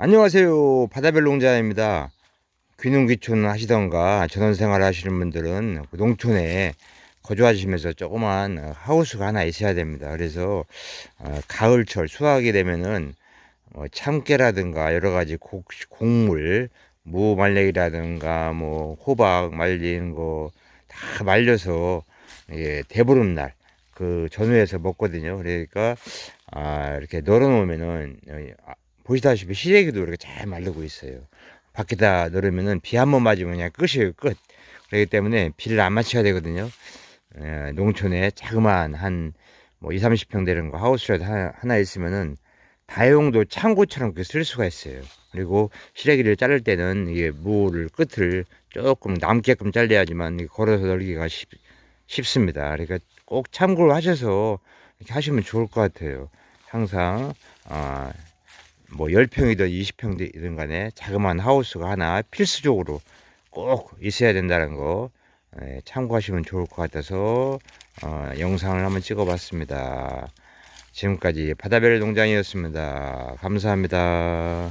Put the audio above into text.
안녕하세요. 바다별 농자입니다. 귀농귀촌 하시던가 전원생활 하시는 분들은 그 농촌에 거주하시면서 조그만 하우스가 하나 있어야 됩니다. 그래서 어, 가을철 수확이 되면은 어, 참깨라든가 여러 가지 곡, 곡물, 무 말랭이라든가 뭐 호박 말리는 거다 말려서 예, 대보름날 그 전후에서 먹거든요. 그러니까 아, 이렇게 널어 놓으면은 어, 아, 보시다시피 시래기도 이렇게 잘 마르고 있어요. 밖에다 널으면은 비 한 번 맞으면 그냥 끝이에요, 끝. 그렇기 때문에 비를 안 맞춰야 되거든요. 에, 농촌에 자그마한 한뭐 2, 30평 되는 거 하우스라도 하나, 하나 있으면은 다용도 창고처럼 그쓸 수가 있어요. 그리고 시래기를 자를 때는 이게 무를 끝을 조금 남게끔 잘라야지만 이게 걸어서 널기가 쉽, 쉽습니다. 그러니까 꼭 참고를 하셔서 이렇게 하시면 좋을 것 같아요. 항상 아, 뭐 10평이든 20평이든 간에 자그마한 하우스가 하나 필수적으로 꼭 있어야 된다는 거 예, 참고하시면 좋을 것 같아서 어, 영상을 한번 찍어 봤습니다. 지금까지 바다별 농장이었습니다. 감사합니다.